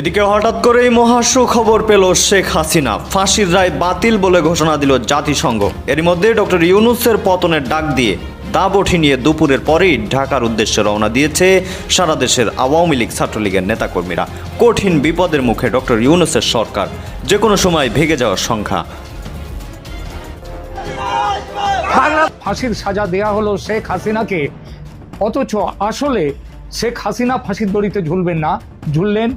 এদিকে হঠাৎ করেই মহাশু খবর পেল শেখ হাসিনা। ফাঁসির রায় বাতিল বলে ঘোষণা দিল জাতিসংঘ। এর মধ্যে ডক্টর ইউনুসের পতনের ডাক দিয়ে দাবঠি নিয়ে দুপুরের পরেই ঢাকার উদ্দেশ্যে রওনা দিয়েছে সারা দেশের আওয়ামী লীগ ছাত্রলীগের নেতাকর্মীরা। কঠিন বিপদের মুখে ডক্টর ইউনুসের সরকার যে কোনো সময় ভেঙে যাওয়ার সংখ্যা। ফাঁসির সাজা দেয়া হলো শেখ হাসিনাকে। অথচ আসলে শেখ হাসিনা ফাঁসির দড়িতে ঝুলবেন না, ঝুললেন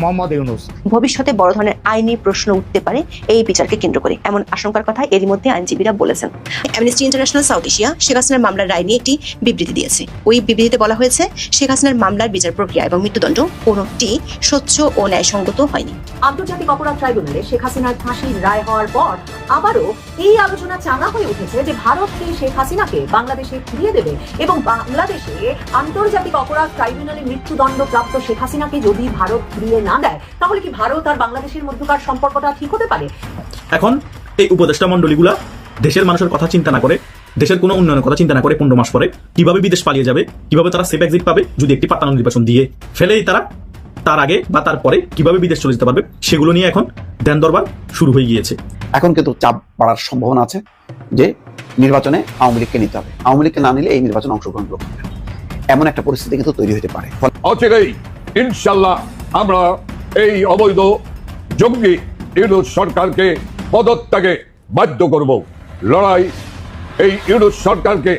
মোহাম্মদ ইউনুস। ভবিষ্যতে বড় ধরনের আইনি প্রশ্ন উঠতে পারে এই বিচারকে কেন্দ্র করে এমন আশঙ্কার কথা এরই মধ্যে আইনজীবীরা বলেছেন। Amnesty International South Asia Sheikh হাসিনার মামলার রায় নিয়ে একটি বিবৃতি দিয়েছে। ওই বিবৃতিতে বলা হয়েছে শেখ হাসিনার মামলার বিচার প্রক্রিয়া এবং মৃত্যুদণ্ড কোনোটি স্বচ্ছ ও ন্যায়সঙ্গত হয়নি। আন্তর্জাতিক অপরাধ ট্রাইব্যুনালে শেখ হাসিনার ফাঁসির রায় হওয়ার পর আবারও এই আলোচনা চাঙা হয়ে উঠেছে যে ভারত কি শেখ হাসিনাকে বাংলাদেশে ফিরিয়ে দেবে এবং বাংলাদেশে আন্তর্জাতিক অপরাধ ট্রাইব্যুনালে মৃত্যুদণ্ড প্রাপ্ত শেখ হাসিনাকে যদি ভারত ফিরিয়ে না দেয় তাহলে কি ভারত আর বাংলাদেশের মধ্যকার সম্পর্কটা ঠিক হতে পারে? এখন এই উপদেষ্টা মন্ডলীগুলা দেশের মানুষের কথা চিন্তা না করে দেশের কোনো উন্নয়নের কথা চিন্তা না করে পনেরো মাস পরে কীভাবে বিদেশ পালিয়ে যাবে কীভাবে তারা সেফ এক্সিট পাবে যদি একটি পাতানো নির্বাচন দিয়ে ফেলেই তারা তার আগে বা তারপরে কীভাবে বিদেশ চলে যেতে পারবে সেগুলো নিয়ে এখন ধ্যান দরবার শুরু হয়ে গিয়েছে। এখন কিন্তু চাপ বাড়ার সম্ভাবনা আছে যে নির্বাচনে আওয়ামী লীগকে নিতে হবে। আওয়ামী লীগকে না নিলে এই নির্বাচনে অংশগ্রহণ করবে এমন একটা পরিস্থিতি কিন্তু তৈরি হতে পারে। অচিরেই ইনশাল্লাহ আমরা এই অবৈধ জঙ্গি ইউনুস সরকারকে পদত্যাগে বাধ্য করব। লড়াই এই ইউনুস সরকারকে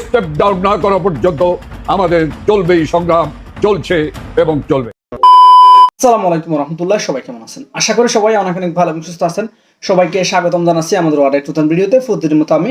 স্টেপ ডাউন না করা পর্যন্ত আমাদের চলবে এই সংগ্রাম, চলছে এবং চলবে। আসসালামু আলাইকুম রহমতুল্লাহ, সবাই কেমন আছেন? আশা করি সবাই অনেক অনেক ভালো এবং সুস্থ আছেন। সবাইকে স্বাগতম জানাচ্ছি আমাদের আরেক নতুন ভিডিওতে। প্রতিদিন মতো আমি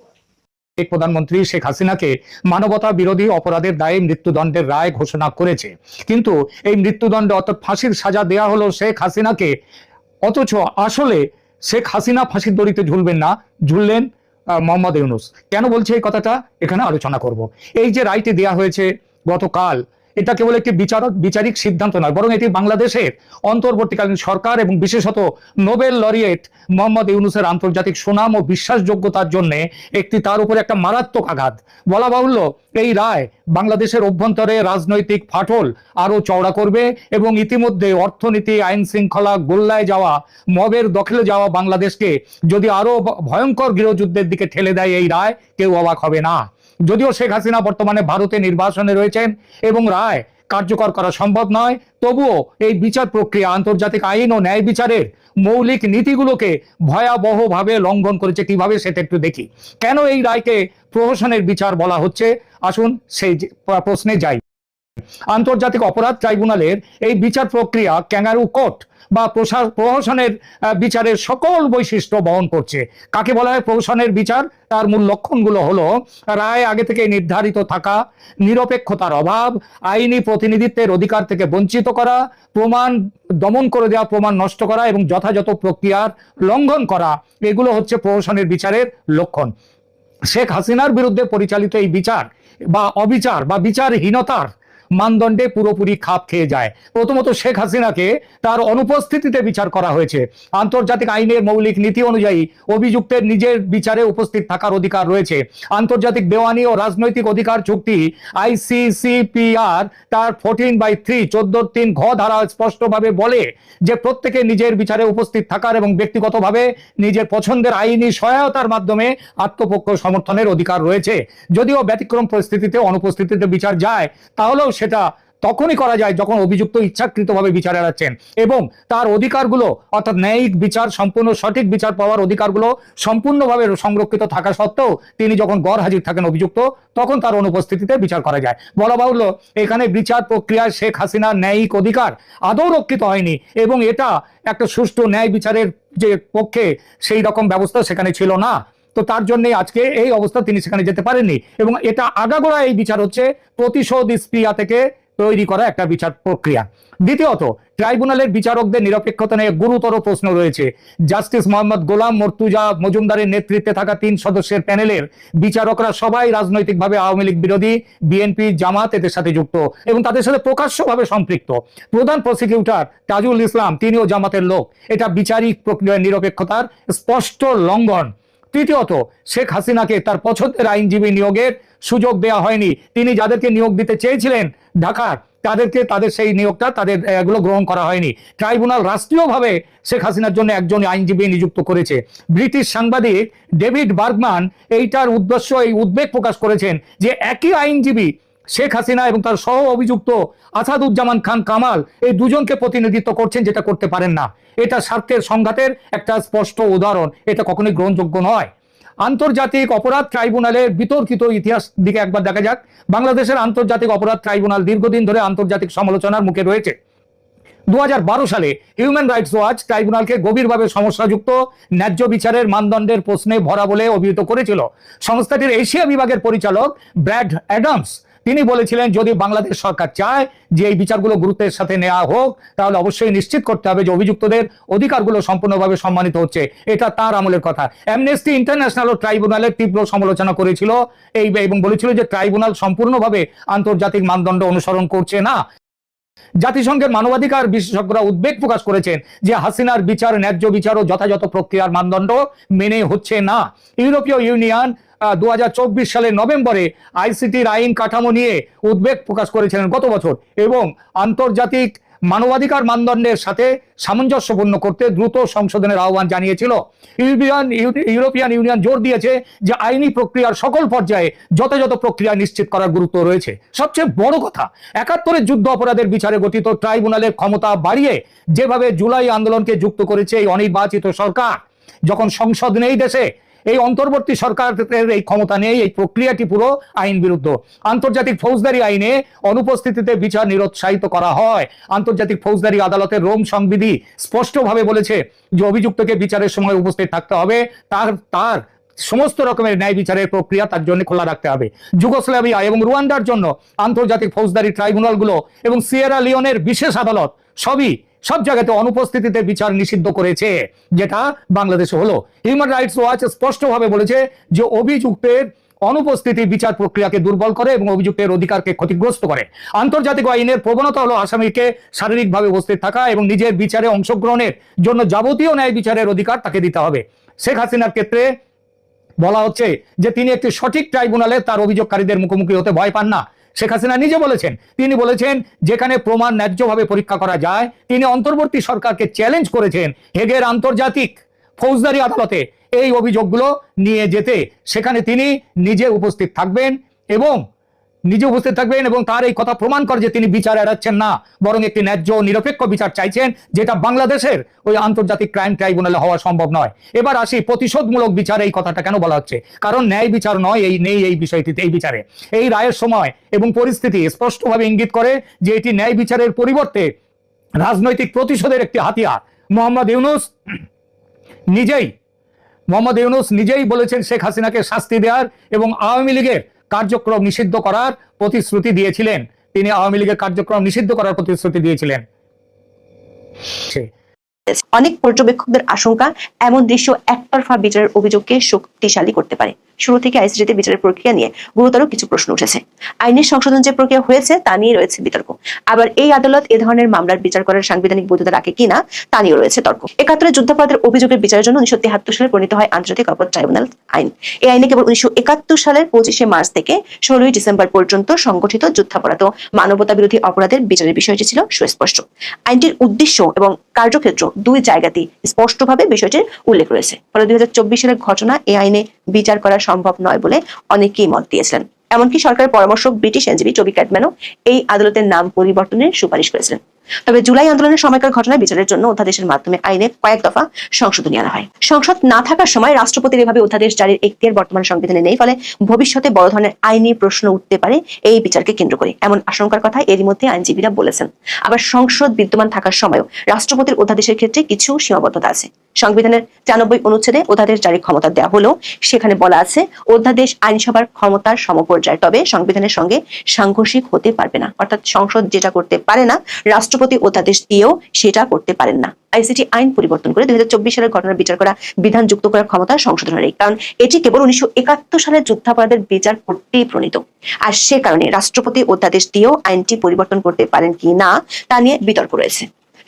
প্রধানমন্ত্রী শেখ হাসিনাকে মানবতা বিরোধী অপরাধের দায়ে মৃত্যুদণ্ডের রায় ঘোষণা করেছে। কিন্তু এই মৃত্যুদণ্ড অর্থাৎ ফাঁসির সাজা দেয়া হলো শেখ হাসিনাকে। অথচ আসলে শেখ হাসিনা ফাঁসির দড়িতে ঝুলবেন না, ঝুললেন মোহাম্মদ ইউনুস। কেন বলছে এই কথাটা? এখানে আলোচনা করব। এই যে রায়টি দেয়া হয়েছে গতকাল এটা কেবল একটি বিচারক বিচারিক সিদ্ধান্ত নয়, বরং এটি বাংলাদেশের অন্তর্বর্তীকালীন সরকার এবং বিশেষত নোবেল লরিয়েট মোহাম্মদ ইউনুসের আন্তর্জাতিক সুনাম ও বিশ্বাসযোগ্যতার জন্য একটি তার উপরে একটা মারাত্মক আঘাত। বলা বাহুল্য, এই রায় বাংলাদেশের অভ্যন্তরে রাজনৈতিক ফাটল আরও চওড়া করবে এবং ইতিমধ্যে অর্থনীতি আইন শৃঙ্খলা গোল্লায় যাওয়া মবের দখলে যাওয়া বাংলাদেশকে যদি আরও ভ- ভয়ঙ্কর গৃহযুদ্ধের দিকে ঠেলে দেয় এই রায়, কেউ অবাক হবে না। যদিও শেখ হাসিনা বর্তমানে ভারতে নির্বাসনে রয়েছেন এবং রায় কার্যকর করা সম্ভব নয়, তবুও এই বিচার প্রক্রিয়া আন্তর্জাতিক আইন ও ন্যায় বিচারের মৌলিক নীতিগুলোকে ভয়াবহভাবে লঙ্ঘন করেছে, কীভাবে সেটা একটু দেখি। কেন এই রায়কে প্রহসনের বিচার বলা হচ্ছে? আসুন সেই প্রশ্নে যাই। আন্তর্জাতিক অপরাধ ট্রাইব্যুনালের এই বিচার প্রক্রিয়া ক্যাঙ্গারু কোর্ট বা প্রহসনের বিচারের সকল বৈশিষ্ট্য বহন করছে। কাকে বলা হয় প্রহসনের বিচার? তার মূল লক্ষণগুলো হলো, রায় আগে থেকে নির্ধারিত থাকা, নিরপেক্ষতার অভাব, আইনি প্রতিনিধিত্বের অধিকার থেকে বঞ্চিত করা, প্রমাণ দমন করে দেওয়া, প্রমাণ নষ্ট করা এবং যথাযথ প্রক্রিয়ার লঙ্ঘন করা, এগুলো হচ্ছে প্রহসনের বিচারের লক্ষণ। শেখ হাসিনার বিরুদ্ধে পরিচালিত এই বিচার বা অবিচার বা বিচারহীনতার মানদণ্ডে পুরোপুরি খাপ খেয়ে যায়। প্রথমত শেখ হাসিনাকে তার অনুপস্থিতিতে বিচার করা হয়েছে। আন্তর্জাতিক আইনের মৌলিক নীতি অনুযায়ী অভিযুক্তের নিজের বিচারে উপস্থিত থাকার অধিকার রয়েছে। আন্তর্জাতিক দেওয়ানি ও রাজনৈতিক অধিকার চুক্তি আইসিসিপিআর তার ফোরটিন বাই থ্রি চোদ্দ তিন ঘ ধারা স্পষ্টভাবে বলে যে প্রত্যেকে নিজের বিচারে উপস্থিত থাকার এবং ব্যক্তিগতভাবে নিজের পছন্দের আইনি সহায়তার মাধ্যমে আত্মপক্ষ সমর্থনের অধিকার রয়েছে। যদিও ব্যতিক্রম পরিস্থিতিতে অনুপস্থিতিতে বিচার যায়, তাহলেও সেটা তখনই করা যায় যখন অভিযুক্ত ইচ্ছাকৃতভাবে বিচার এড়াচ্ছেন। এবং তার অধিকারগুলো, অর্থাৎ ন্যায়িক বিচার, সম্পূর্ণ সঠিক বিচার পাওয়ার অধিকারগুলো সম্পূর্ণভাবে সংরক্ষিত থাকা সত্ত্বেও তিনি যখন গড় হাজির থাকেন অভিযুক্ত, তখন তার অনুপস্থিতিতে বিচার করা যায়। বলা বাহুল্য, এখানে বিচার প্রক্রিয়ায় শেখ হাসিনার ন্যায়িক অধিকার আদৌ রক্ষিত হয়নি এবং এটা একটা সুষ্ঠু ন্যায় বিচারের যে পক্ষে সেই রকম ব্যবস্থা সেখানে ছিল না। তো তার জন্য আজকে এই অবস্থা তিনি সেখানে যেতে পারেননি। এবং এটা আগাগোড়া এই বিচার হচ্ছে প্রতিশোধ স্প্রিয়া থেকে তৈরি করা একটা বিচার প্রক্রিয়া। দ্বিতীয়ত, ট্রাইব্যুনালের বিচারকদের নিরপেক্ষতা নিয়ে গুরুতর প্রশ্ন রয়েছে। জাস্টিস মোহাম্মদ গোলাম মর্তুজা মজুমদারের নেতৃত্বে থাকা তিন সদস্যের প্যানেলের বিচারকরা সবাই রাজনৈতিকভাবে আওয়ামী লীগ বিরোধী, বিএনপি, জামাত এদের সাথে যুক্ত এবং তাদের সাথে প্রকাশ্যভাবে সম্পৃক্ত। প্রধান প্রসিকিউটর তাজুল ইসলাম, তিনিও জামাতের লোক। এটা বিচারিক প্রক্রিয়ার নিরপেক্ষতার স্পষ্ট লঙ্ঘন। তৃতীয়ত, শেখ হাসিনাকে তার পছন্দের আইনজীবী নিয়োগের সুযোগ দেয়া হয়নি। তিনি যাদেরকে নিয়োগ দিতে চেয়েছিলেন ঢাকার, তাদেরকে তাদের সেই নিয়োগটা তাদের, এগুলো গ্রহণ করা হয়নি। ট্রাইব্যুনাল রাষ্ট্রীয়ভাবে শেখ হাসিনার জন্য একজন আইনজীবী নিযুক্ত করেছে। ব্রিটিশ সাংবাদিক ডেভিড বার্গমান এইটার উদ্দেশ্য, এই উদ্বেগ প্রকাশ করেছেন যে একই আইনজীবী শেখ হাসিনা এবং তার সহ অভিযুক্ত আসাদুজ্জামান খান কামাল এই দুজনকে প্রতিনিধিত্ব করছেন যেটা করতে পারেন না। এটা স্বার্থের সংঘাতের একটা স্পষ্ট উদাহরণ। এটা কখনোই গ্রহণযোগ্য নয়। আন্তর্জাতিক অপরাধ ট্রাইব্যুনালের বিতর্কিত ইতিহাস দিকে একবার দেখা যাক। বাংলাদেশের আন্তর্জাতিক অপরাধ ট্রাইব্যুনাল দীর্ঘদিন ধরে আন্তর্জাতিক সমালোচনার মুখে রয়েছে। দু হাজার বারো সালে হিউম্যান রাইটস ওয়াচ ট্রাইব্যুনালকে গভীরভাবে সমস্যাযুক্ত, ন্যায্য বিচারের মানদণ্ডের প্রশ্নে ভরা বলে অভিহিত করেছিল। সংস্থাটির এশিয়া বিভাগের পরিচালক ব্র্যাড অ্যাডামস তিনি বলেছিলেন, যদি বাংলাদেশ সরকার চায় যে এই বিচারগুলো গুরুত্বের সাথে নেওয়া হোক, তাহলে অবশ্যই নিশ্চিত করতে হবে যে অভিযুক্তদের অধিকারগুলো সম্পূর্ণভাবে সম্মানিত হচ্ছে। এটা তার আমলের কথা। অ্যামনেস্টি ইন্টারন্যাশনাল ও ট্রাইব্যুনালের তীব্র সমালোচনা করেছিল। এই এবং বলেছিল যে ট্রাইব্যুনাল সম্পূর্ণভাবে আন্তর্জাতিক মানদণ্ড অনুসরণ করছে না। জাতিসংঘের মানবাধিকার বিশেষজ্ঞরা উদ্বেগ প্রকাশ করেছেন যে হাসিনার বিচার ন্যায্য বিচার ও যথাযথ প্রক্রিয়ার মানদণ্ড মেনে হচ্ছে না। ইউরোপীয় ইউনিয়ন দু সালের নভেম্বরে আইসিটির আইন কাঠামো নিয়ে উদ্বেগ প্রকাশ করেছিলেন গত বছর এবং আন্তর্জাতিক মানবাধিকার মানদণ্ডের সাথে সামঞ্জস্যপূর্ণ করতে দ্রুত সংশোধনের আহ্বান জানিয়েছিল। ইউরোপিয়ান ইউরোপিয়ান ইউনিয়ন জোর দিয়েছে যে আইনি প্রক্রিয়ার সকল পর্যায়ে যথাযথ প্রক্রিয়া নিশ্চিত করার গুরুত্ব রয়েছে। সবচেয়ে বড় কথা, একাত্তরের যুদ্ধ অপরাধের বিচারে গঠিত ট্রাইব্যুনালের ক্ষমতা বাড়িয়ে যেভাবে জুলাই আন্দোলনকে যুক্ত করেছে এই অনির্বাচিত সরকার, যখন সংসদ নেই দেশে এই অন্তর্বর্তী সরকারের এই ক্ষমতা নেই, এই প্রক্রিয়াটি পুরো আইন বিরুদ্ধ। আন্তর্জাতিক ফৌজদারি আইনে অনুপস্থিতিতে বিচার নিরুৎসাহিত করা হয়। আন্তর্জাতিক ফৌজদারি আদালতের রোম সংবিধি স্পষ্টভাবে বলেছে যে অভিযুক্তকে বিচারের সময় উপস্থিত থাকতে হবে। তার তার সমস্ত রকমের ন্যায় বিচারের প্রক্রিয়া তার জন্য খোলা রাখতে হবে। যুগোস্লাভিয়া এবং রুয়ান্ডার জন্য আন্তর্জাতিক ফৌজদারি ট্রাইব্যুনালগুলো এবং সিয়েরা লিওনের বিশেষ আদালত সবই সব জায়গাতে অনুপস্থিতিতে বিচার নিষিদ্ধ করেছে, যেটা বাংলাদেশে হলো। হিউম্যান রাইটস ওয়াচ স্পষ্টভাবে বলেছে যে অভিযুক্তের অনুপস্থিতি বিচার প্রক্রিয়াকে দুর্বল করে এবং অভিযুক্তের অধিকারকে ক্ষতিগ্রস্ত করে। আন্তর্জাতিক আইনের প্রবণতা হলো আসামিকে শারীরিকভাবে উপস্থিত থাকা এবং নিজের বিচারে অংশগ্রহণের জন্য যাবতীয় ন্যায় বিচারের অধিকার তাকে দিতে হবে। শেখ হাসিনার ক্ষেত্রে বলা হচ্ছে যে তিনি একটি সঠিক ট্রাইব্যুনালে তার অভিযোগকারীদের মুখোমুখি হতে ভয় পান না। শেখ হাসিনা নিজে বলেছেন, তিনি বলেছেন, যেখানে প্রমাণ ন্যায্যভাবে পরীক্ষা করা যায়, তিনি অন্তর্বর্তী সরকারকে চ্যালেঞ্জ করেছেন হেগের আন্তর্জাতিক ফৌজদারি আদালতে। এই অভিযোগগুলো নিয়ে যেতে সেখানে তিনি নিজে উপস্থিত থাকবেন এবং নিজে উপস্থিত থাকবেন এবং তার এই কথা প্রমাণ করে যে তিনি বিচার এড়াচ্ছেন না, বরং একটি ন্যায্য নিরপেক্ষ বিচার চাইছেন, যেটা বাংলাদেশের ওই আন্তর্জাতিক ক্রাইম ট্রাইব্যুনালে হওয়া সম্ভব নয়। এবার আসি প্রতিশোধমূলক বিচার এই কথাটা কেন বলা হচ্ছে? কারণ ন্যায় বিচার নয়, এই নেই এই বিষয়টিতে, এই বিচারে। এই রায়ের সময় এবং পরিস্থিতি স্পষ্টভাবে ইঙ্গিত করে যে এটি ন্যায় বিচারের পরিবর্তে রাজনৈতিক প্রতিশোধের একটি হাতিয়ার। মোহাম্মদ ইউনুস নিজেই, মোহাম্মদ ইউনুস নিজেই বলেছেন শেখ হাসিনাকে শাস্তি দেওয়ার এবং আওয়ামী লীগের কার্যক্রম নিষিদ্ধ করার প্রতিশ্রুতি দিয়েছিলেন। তিনি আওয়ামী লীগের কার্যক্রম নিষিদ্ধ করার প্রতিশ্রুতি দিয়েছিলেন। অনেক পর্যবেক্ষকদের আশঙ্কা, এমন দৃশ্য একতরফা বিচারের অভিযোগকে শক্তিশালী করতে পারে। শুরু থেকে আইসিটিতে বিচারের প্রক্রিয়া নিয়ে গুরুতর কিছু প্রশ্ন উঠেছে। আইনের সংশোধন যে প্রক্রিয়া হয়েছে, তা নিয়ে রয়েছে বিতর্ক। আবার এই আদালত এ ধরনের মামলার বিচার করার সাংবিধানিক বৈধতা রাখে কিনা, তা নিয়ে রয়েছে তর্ক। একাত্তরের যুদ্ধাপরাধের অভিযোগের বিচারের জন্য উনিশশো তিয়াত্তর সালে প্রণীত হয় আন্তর্জাতিক অপরাধ ট্রাইব্যুনাল আইন। এই আইনে কেবল উনিশশো একাত্তর সালের পঁচিশে মার্চ থেকে ষোলোই ডিসেম্বর পর্যন্ত সংগঠিত যুদ্ধাপরাধ মানবতা বিরোধী অপরাধের বিচারের বিষয়টি ছিল সুস্পষ্ট। আইনটির উদ্দেশ্য এবং কার্যক্ষেত্র দুই জায়গাতেই স্পষ্টভাবে বিষয়টির উল্লেখ রয়েছে। ফলে দুই সালের ঘটনা এই আইনে বিচার করা সম্ভব নয় বলে অনেকেই মত দিয়েছিলেন। এমনকি সরকারের পরামর্শক ব্রিটিশ আইনজীবী টবি ক্যাটম্যানও এই আদালতের নাম পরিবর্তনের সুপারিশ করেছিলেন। তবে জুলাই আন্দোলনের সময়কার ঘটনা বিচারের জন্য অধ্যাদেশের মাধ্যমে আইনে কয়েক দফা সংশোধনী আনা হয়। সংসদ না থাকার সময় রাষ্ট্রপতির এভাবে অধ্যাদেশ জারির এখতিয়ার বর্তমান সংবিধানে নেই, ফলে ভবিষ্যতে বড় ধরনের আইনি প্রশ্ন উঠতে পারে এই বিচারকে কেন্দ্র করে, এমন আশঙ্কার কথা এরই মধ্যে আইনজীবীরা বলেছেন। আবার সংসদ বিদ্যমান থাকার সময়ও রাষ্ট্রপতির অধ্যাদেশের ক্ষেত্রে কিছু সীমাবদ্ধতা আছে। সংবিধানের চানব্বই অনুচ্ছেদে অধ্যাদেশ জারির ক্ষমতা দেওয়া হলেও সেখানে বলা আছে, অধ্যাদেশ আইনসভার ক্ষমতার সমপর্যায়, তবে সংবিধানের সঙ্গে সাংঘর্ষিক হতে পারবে না। অর্থাৎ সংসদ যেটা করতে পারে না রাষ্ট্রপতি অধ্যাদেশ দিয়েও সেটা করতে পারেন না। আইসিটি আইন পরিবর্তন করে দুই হাজার চব্বিশ সালের ঘটনার বিচার করা, বিধান যুক্ত করার ক্ষমতা সংশোধনের কারণ এটি কেবল উনিশশো একাত্তর সালের যুদ্ধাপরাধের বিচার করতেই প্রণীত। আর সে কারণে রাষ্ট্রপতি অধ্যাদেশ দিয়েও আইনটি পরিবর্তন করতে পারেন কি না, তা নিয়ে বিতর্ক রয়েছে।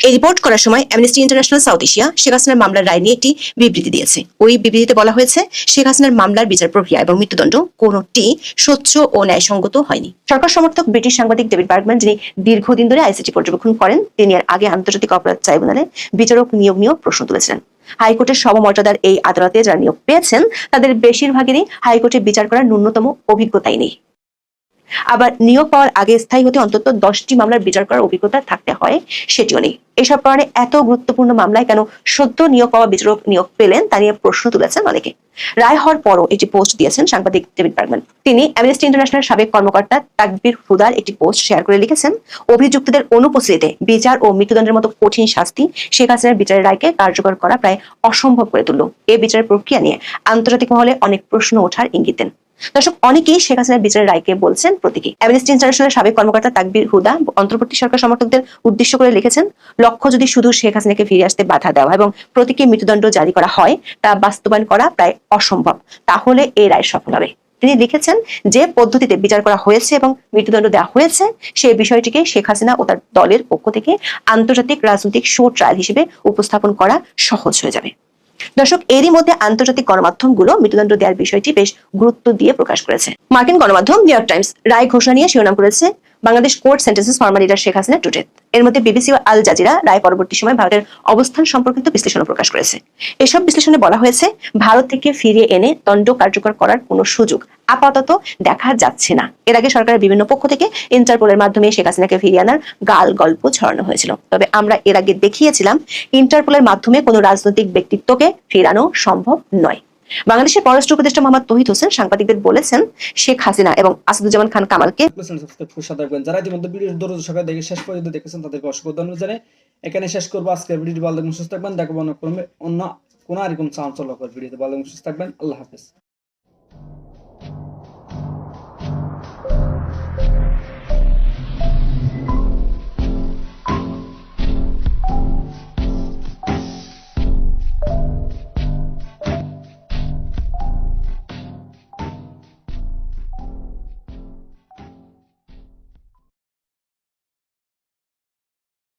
এই রিপোর্ট করার সময় Amnesty International South Asia Sheikh হাসিনার মামলার রায় নিয়ে একটি বিবৃতি দিয়েছে। ওই বিবৃতিতে বলা হয়েছে, শেখ হাসিনার মামলার বিচার প্রক্রিয়া এবং মৃত্যুদণ্ড কোনটি স্বচ্ছ ও ন্যায়সঙ্গত হয়নি। সরকার সমর্থক ব্রিটিশ সাংবাদিক ডেভিড বার্গম্যান, যিনি দীর্ঘদিন ধরে আইসিটি পর্যবেক্ষণ করেন, তিনি এর আগে আন্তর্জাতিক অপরাধ ট্রাইব্যুনালে বিচারক নিয়োগ নিয়েও প্রশ্ন তুলেছিলেন। হাইকোর্টের সমমর্যাদার এই আদালতে যারা নিয়োগ পেয়েছেন, তাদের বেশিরভাগেরই হাইকোর্টে বিচার করার ন্যূনতম অভিজ্ঞতাই নেই। আবার নিয়োগ পাওয়ার আগে স্থায়ী হতে অন্তত দশটি মামলার বিচার করার অভিজ্ঞতা থাকতে হয়, সেটিও নেই। এসব কারণে এত গুরুত্বপূর্ণ মামলায় কেন সদ্য নিয়োগ পাওয়া বিচারক নিয়োগ পেলেন তা নিয়ে প্রশ্ন তুলেছেন অনেকে। রায় হওয়ার পরও একটি পোস্ট দিয়েছেন সাংবাদিক ডেভিড বার্গম্যান। তিনি অ্যামনেস্টি ইন্টারন্যাশনাল সাবেক কর্মকর্তা তাকবির হুদার একটি পোস্ট শেয়ার করে লিখেছেন, অভিযুক্তদের অনুপস্থিতিতে বিচার ও মৃত্যুদণ্ডের মতো কঠিন শাস্তি শেখ হাসিনার বিচারের রায়কে কার্যকর করা প্রায় অসম্ভব করে তুলল। এ বিচারের প্রক্রিয়া নিয়ে আন্তর্জাতিক মহলে অনেক প্রশ্ন ওঠার ইঙ্গিত দেন। দর্শক, অনেকেই শেখ হাসিনার বিচারের রায়কে বলছেন প্রতীকী। অ্যামনেস্টি ইন্টারন্যাশনাল সাবেক কর্মকর্তা তাকবির হুদা অন্তর্বর্তী সরকার সমর্থকদের উদ্দেশ্য করে লিখেছেন, লক্ষ্য যদি শুধু শেখ হাসিনাকে ফিরে আসতে বাধা দেওয়া এবং প্রতীকী মৃত্যুদণ্ড জারি করা হয়, তা বাস্তবায়ন করা প্রায় অসম্ভব, তাহলে এই রায় সফল হবে। তিনি লিখেছেন যে পদ্ধতিতে বিচার করা হয়েছে এবং মৃত্যুদণ্ড দেওয়া হয়েছে সেই বিষয়টিকে শেখ হাসিনা ও তার দলের পক্ষ থেকে আন্তর্জাতিক রাজনৈতিক শো ট্রায়াল হিসেবে উপস্থাপন করা সহজ হয়ে যাবে। দর্শক, এরই মধ্যে আন্তর্জাতিক গণমাধ্যমগুলো মৃত্যুদণ্ড দেওয়ার বিষয়টি বেশ গুরুত্ব দিয়ে প্রকাশ করেছে। মার্কিন গণমাধ্যম নিউ ইয়র্ক টাইমস রায় ঘোষণা নিয়ে শিরোনাম করেছে Bangladesh court sentences former leader Sheikh Hasina to death এর মধ্যে বিবিসি ও আল জাজিরা রায় পরবর্তী সময় ভারতের অবস্থান সম্পর্কিত বিশ্লেষণ প্রকাশ করেছে। এসব বিশ্লেষণে বলা হয়েছে, ভারত থেকে ফিরিয়ে এনে দণ্ড কার্যকর করার কোনো সুযোগ আপাতত দেখা যাচ্ছে না। এর আগে সরকারের বিভিন্ন পক্ষ থেকে ইন্টারপোলের মাধ্যমে শেখ হাসিনাকে ফিরিয়ে আনার গাল গল্প ছড়ানো হয়েছিল। তবে আমরা এর আগে দেখিয়েছিলাম, ইন্টারপোলের মাধ্যমে কোনো রাজনৈতিক ব্যক্তিত্বকে ফেরানো সম্ভব নয়। বাংলাদেশের পররাষ্ট্র উপদেষ্টা মোহাম্মদ তহিদ হোসেন সাংবাদিকদের বলেছেন, শেখ হাসিনা এবং আসাদুজ্জামান খান কামালকে যারা ইতিমধ্যে ভিডিও দরজ সকালে দেখে শেষ পর্যন্ত দেখেছেন, তাদেরকে অসংখ্য ধন্যবাদ জানাই। এখানে শেষ করব আজকের ভিডিওটি। ভালো থাকবেন, সুস্থ থাকবেন। দেখব অন্য কোনো আর এরকম চাঞ্চল্যকর ভিডিওতে। ভালো থাকবেন। আল্লাহ হাফেজ।